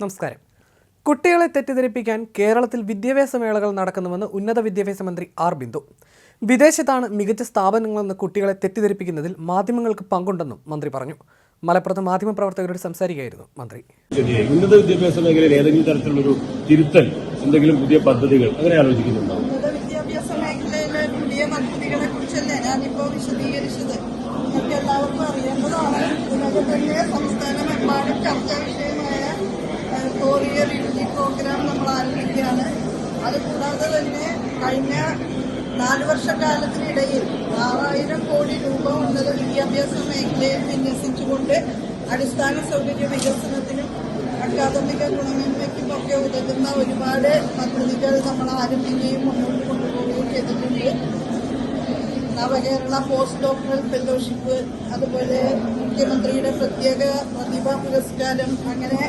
നമസ്കാരം. കുട്ടികളെ തെറ്റിദ്ധരിപ്പിക്കാൻ കേരളത്തിൽ വിദ്യാഭ്യാസ മേളകൾ നടക്കുന്നുവെന്ന് ഉന്നത വിദ്യാഭ്യാസ മന്ത്രി ആർ ബിന്ദു. വിദേശത്താണ് മികച്ച സ്ഥാപനങ്ങളെന്ന് കുട്ടികളെ തെറ്റിദ്ധരിപ്പിക്കുന്നതിൽ മാധ്യമങ്ങൾക്ക് പങ്കുണ്ടെന്നും മന്ത്രി പറഞ്ഞു. മലപ്പുറത്ത് മാധ്യമപ്രവർത്തകരോട് സംസാരിക്കുകയായിരുന്നു മന്ത്രി. ഉന്നത വിദ്യാഭ്യാസ മേഖലയിൽ ഏതെങ്കിലും തരത്തിലുള്ളൊരു തിരുത്തൽ എന്തെങ്കിലും പുതിയ പദ്ധതികൾ അങ്ങനെ ആലോചിക്കുന്നുണ്ടോ ഉന്നത വിദ്യാഭ്യാസ മേഖലയിലെ പുതിയ പദ്ധതികളെ കുറിച്ചല്ലേ ഞാനിപ്പോ വിശദീകരിച്ചത് നിങ്ങൾക്ക് എല്ലാവർക്കും അറിയേണ്ടതാണ് ഇതിനകം തന്നെ സംസ്ഥാനമെമ്പാടും ചർച്ചാ വിഷയമായ കൊറിയർ ഡിഗ്രി പ്രോഗ്രാം നമ്മൾ ആരംഭിക്കുകയാണ് അതുകൂടാതെ തന്നെ കഴിഞ്ഞ നാല് വർഷക്കാലത്തിനിടയിൽ ആറായിരം കോടി രൂപ ഉന്നത വിദ്യാഭ്യാസ മേഖലയിൽ വിന്യസിച്ചുകൊണ്ട് അടിസ്ഥാന സൗകര്യ വികസനത്തിനും അക്കാദമിക ഗുണമേന്മയ്ക്കും ഒക്കെ ഉതകുന്ന ഒരുപാട് പദ്ധതികൾ നമ്മൾ ആരംഭിക്കുകയും മുന്നോട്ട് കൊണ്ടുപോവുകയും ചെയ്തിട്ടുണ്ട്. നവകേരള പോസ്റ്റ് ഡോക്ടറൽ ഫെലോഷിപ്പ് അതുപോലെ മുഖ്യമന്ത്രിയുടെ പ്രത്യേക പ്രതിഭ പുരസ്കാരം അങ്ങനെ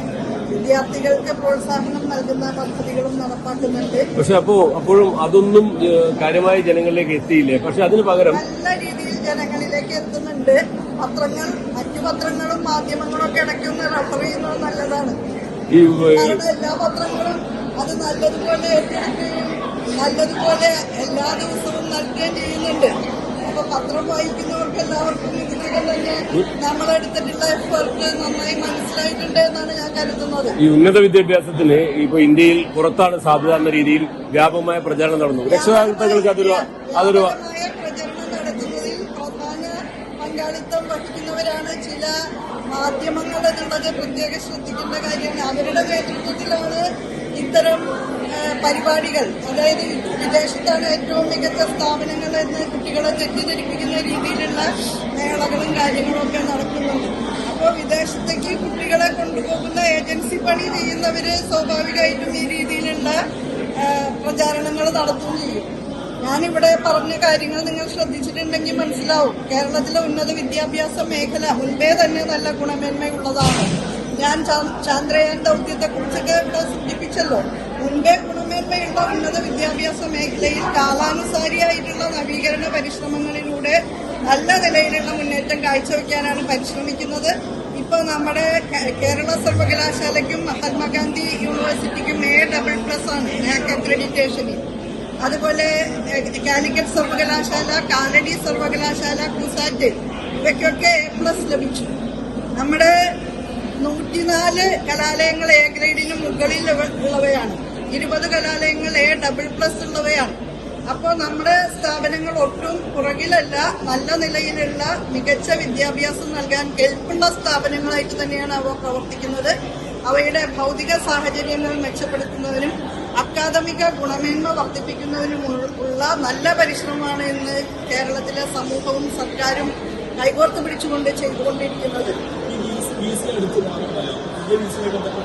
വിദ്യാർത്ഥികൾക്ക് പ്രോത്സാഹനം നൽകുന്ന പദ്ധതികളും നടപ്പാക്കുന്നുണ്ട്. പക്ഷെ അപ്പോ അപ്പോഴും അതൊന്നും കാര്യമായി ജനങ്ങളിലേക്ക് എത്തിയില്ലേ? പക്ഷെ അതിന് പകരം നല്ല രീതിയിൽ ജനങ്ങളിലേക്ക് എത്തുന്നുണ്ട്. പത്രങ്ങൾ മറ്റു പത്രങ്ങളും മാധ്യമങ്ങളും ഒക്കെ ഇടയ്ക്കൊന്ന് റഫർ ചെയ്യുന്നത് നല്ലതാണ്. ഈ എല്ലാ പത്രങ്ങളും അത് നല്ലതുപോലെ ഏറ്റെടുക്കുകയും നല്ലതുപോലെ എല്ലാ ദിവസവും നൽകുകയും ചെയ്യുന്നുണ്ട്. അപ്പൊ പത്രം വായിക്കുന്നവർക്ക് എല്ലാവർക്കും ഇതിനകം തന്നെ നമ്മളെടുത്തിട്ടുള്ള എഫേർട്ട് നന്നായി മനസ്സിലായിട്ടുണ്ട് എന്നാണ് ഞാൻ കരുതുന്നത്. ഈ ഉന്നത വിദ്യാഭ്യാസത്തിന് ഇപ്പൊ ഇന്ത്യയിൽ പുറത്താണ് എന്ന രീതിയിൽ വ്യാപകമായ പ്രചാരണം നടന്നു. രക്ഷിതാക്കൾക്ക് അതൊരു അതൊരു പ്രചരണം നടത്തുന്നതിൽ പ്രധാന പങ്കാളിത്തം വഹിക്കുന്നവരാണ് ചില മാധ്യമങ്ങൾ എന്നുള്ളത് പ്രത്യേകം ശ്രദ്ധിക്കേണ്ട കാര്യമാണ് അവരുടെ നേതൃത്വത്തിലാണ് ഇത്തരം പരിപാടികൾ. അതായത് വിദേശത്താണ് ഏറ്റവും മികച്ച സ്ഥാപനങ്ങൾ എന്ന് കുട്ടികളെ തെറ്റിദ്ധരിപ്പിക്കുന്ന രീതിയിലുള്ള മേളകളും കാര്യങ്ങളും ഒക്കെ നടക്കുന്നുണ്ട് അപ്പോൾ വിദേശത്തേക്ക് കുട്ടികളെ കൊണ്ടുപോകുന്ന ഏജൻസി പണി ചെയ്യുന്നവര് സ്വാഭാവികമായിട്ടും ഈ രീതിയിലുള്ള പ്രചാരണങ്ങൾ നടത്തുകയും ചെയ്യും. ഞാനിവിടെ പറഞ്ഞ കാര്യങ്ങൾ നിങ്ങൾ ശ്രദ്ധിച്ചിട്ടുണ്ടെങ്കിൽ മനസ്സിലാവും. കേരളത്തിലെ ഉന്നത വിദ്യാഭ്യാസ മേഖല മുൻപേ തന്നെ നല്ല ഗുണമേന്മയുള്ളതാണ്. ഞാൻ ചാന്ദ്രയാൻ ദൗത്യത്തെ കുറിച്ചൊക്കെ ഇവിടെ സൂചിപ്പിച്ചല്ലോ. ഗുണമേന്മയുള്ള ഉന്നത വിദ്യാഭ്യാസ മേഖലയിൽ കാലാനുസാരിയായിട്ടുള്ള നവീകരണ പരിശ്രമങ്ങളിലൂടെ നല്ല നിലയിലുള്ള മുന്നേറ്റം കാഴ്ചവെക്കാനാണ് പരിശ്രമിക്കുന്നത്. ഇപ്പോൾ നമ്മുടെ കേരള സർവകലാശാലയ്ക്കും മഹാത്മാഗാന്ധി യൂണിവേഴ്സിറ്റിക്കും എ ഡബിൾ പ്ലസ് ആണ് നാക് അക്രഡിറ്റേഷനിൽ അതുപോലെ കാലിക്കറ്റ് സർവകലാശാല കാലടി സർവകലാശാല കുസാറ്റ് ഇവയ്ക്കൊക്കെ എ പ്ലസ് ലഭിച്ചു. നമ്മുടെ നൂറ്റിനാല് കലാലയങ്ങൾ എ ഗ്രേഡിന് മുകളിൽ ഉള്ളവയാണ്. ഇരുപത് കലാലയങ്ങൾ എ ഡബിൾ പ്ലസ് ഉള്ളവയാണ്. അപ്പോൾ നമ്മുടെ സ്ഥാപനങ്ങൾ ഒട്ടും പുറകിലല്ല നല്ല നിലയിലുള്ള മികച്ച വിദ്യാഭ്യാസം നൽകാൻ കെൽപ്പുള്ള സ്ഥാപനങ്ങളായിട്ട് തന്നെയാണ് അവ പ്രവർത്തിക്കുന്നത്. അവയുടെ ഭൗതിക സാഹചര്യങ്ങൾ മെച്ചപ്പെടുത്തുന്നതിനും അക്കാദമിക ഗുണമേന്മ വർദ്ധിപ്പിക്കുന്നതിനും ഉള്ള നല്ല പരിശ്രമമാണ് ഇന്ന് കേരളത്തിലെ സമൂഹവും സർക്കാരും കൈകോർത്ത് പിടിച്ചുകൊണ്ട് ചെയ്തുകൊണ്ടിരിക്കുന്നത്.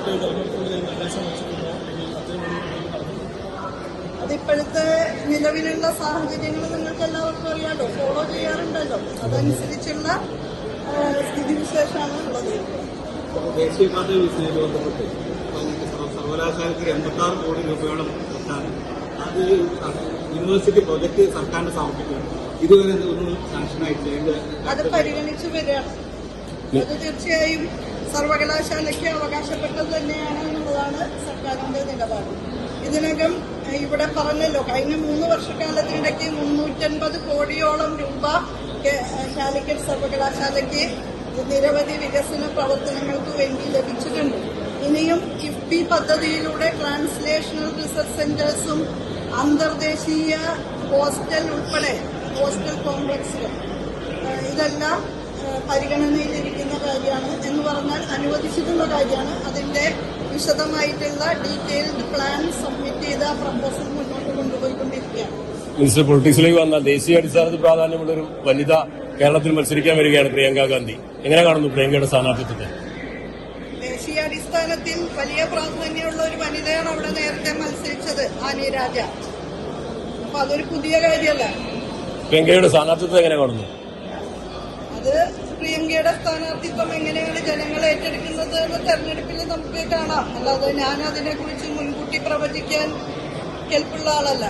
അത്തരം അതിപ്പോഴത്തെ നിലവിലുള്ള സാഹചര്യങ്ങൾ നിങ്ങൾക്ക് എല്ലാവർക്കും അറിയാലോ. ഫോളോ ചെയ്യാറുണ്ടല്ലോ. അതനുസരിച്ചുള്ള സ്ഥിതിവിശേഷമാണ് ഉള്ളത്. ദേശീയപാത വിഷയവുമായി ബന്ധപ്പെട്ട് സർവകലാശാലയ്ക്ക് എൺപത്താറ് കോടി രൂപയോളം അത് യൂണിവേഴ്സിറ്റി പ്രൊജക്ട് സർക്കാരിന് സമർപ്പിക്കുകയാണ് ഇതുവരെ ഒന്നും സാങ്ഷനായിട്ടില്ല അത് പരിഗണിച്ചു വരികയാണ്. അത് തീർച്ചയായും സർവകലാശാലയ്ക്ക് അവകാശപ്പെട്ടത് തന്നെയാണ് എന്നുള്ളതാണ് സർക്കാരിന്റെ നിലപാട്. ഇതിനകം ഇവിടെ പറഞ്ഞല്ലോ കഴിഞ്ഞ മൂന്ന് വർഷക്കാലത്തിനിടയ്ക്ക് മുന്നൂറ്റൻപത് കോടിയോളം രൂപ കാലിക്കറ്റ് സർവകലാശാലയ്ക്ക് നിരവധി വികസന പ്രവർത്തനങ്ങൾക്ക് വേണ്ടി ലഭിച്ചിട്ടുണ്ട്. ഇനിയും കിഫ്ബി പദ്ധതിയിലൂടെ ട്രാൻസ്ലേഷണൽ റിസർച്ച് സെന്റേഴ്സും അന്തർദേശീയ ഹോസ്റ്റൽ ഉൾപ്പെടെ ഹോസ്റ്റൽ കോംപ്ലക്സുകൾ ഇതെല്ലാം പരിഗണനയിലിരിക്കുന്ന. കാര്യമാണ് എന്ന് പറഞ്ഞാൽ അനുവദിച്ചിട്ടുള്ള കാര്യമാണ്. അതിന്റെ വിശദമായിട്ടുള്ള ഡീറ്റെയിൽഡ് പ്ലാൻ സബ്മിറ്റ് ചെയ്ത പ്രപ്പോസൽ മുന്നോട്ട് കൊണ്ടുപോയിക്കൊണ്ടിരിക്കുകയാണ്. മിനിസ്റ്റർ പൊളിറ്റിക്സിലേക്ക് വന്ന ദേശീയ അടിസ്ഥാനത്തിൽ പ്രാധാന്യമുള്ള ഒരു വനിത കേരളത്തിൽ മത്സരിക്കാൻ വരികയാണ് പ്രിയങ്ക ഗാന്ധി. എങ്ങനെ കാണുന്നു പ്രിയങ്കയുടെ സ്ഥാനാർത്ഥിത്വത്തെ? ദേശീയ അടിസ്ഥാനത്തിൽ വലിയ പ്രാധാന്യമുള്ള ഒരു വനിതയാണ് അവിടെ നേരത്തെ മത്സരിച്ചത് ആനി രാജ. അപ്പൊ അതൊരു പുതിയ കാര്യമല്ല. പ്രിയങ്കയുടെ സ്ഥാനാർത്ഥിത്വം എങ്ങനെ കാണുന്നു? അത് പ്രിയങ്കയുടെ സ്ഥാനാർത്ഥിത്വം എങ്ങനെയാണ് ജനങ്ങൾ ഏറ്റെടുക്കുന്നത് എന്ന് തെരഞ്ഞെടുപ്പിൽ നമുക്ക് കാണാം. അല്ലാതെ ഞാൻ അതിനെക്കുറിച്ച് മുൻകൂട്ടി പ്രവചിക്കാൻ കേൾപ്പുള്ള ആളല്ല.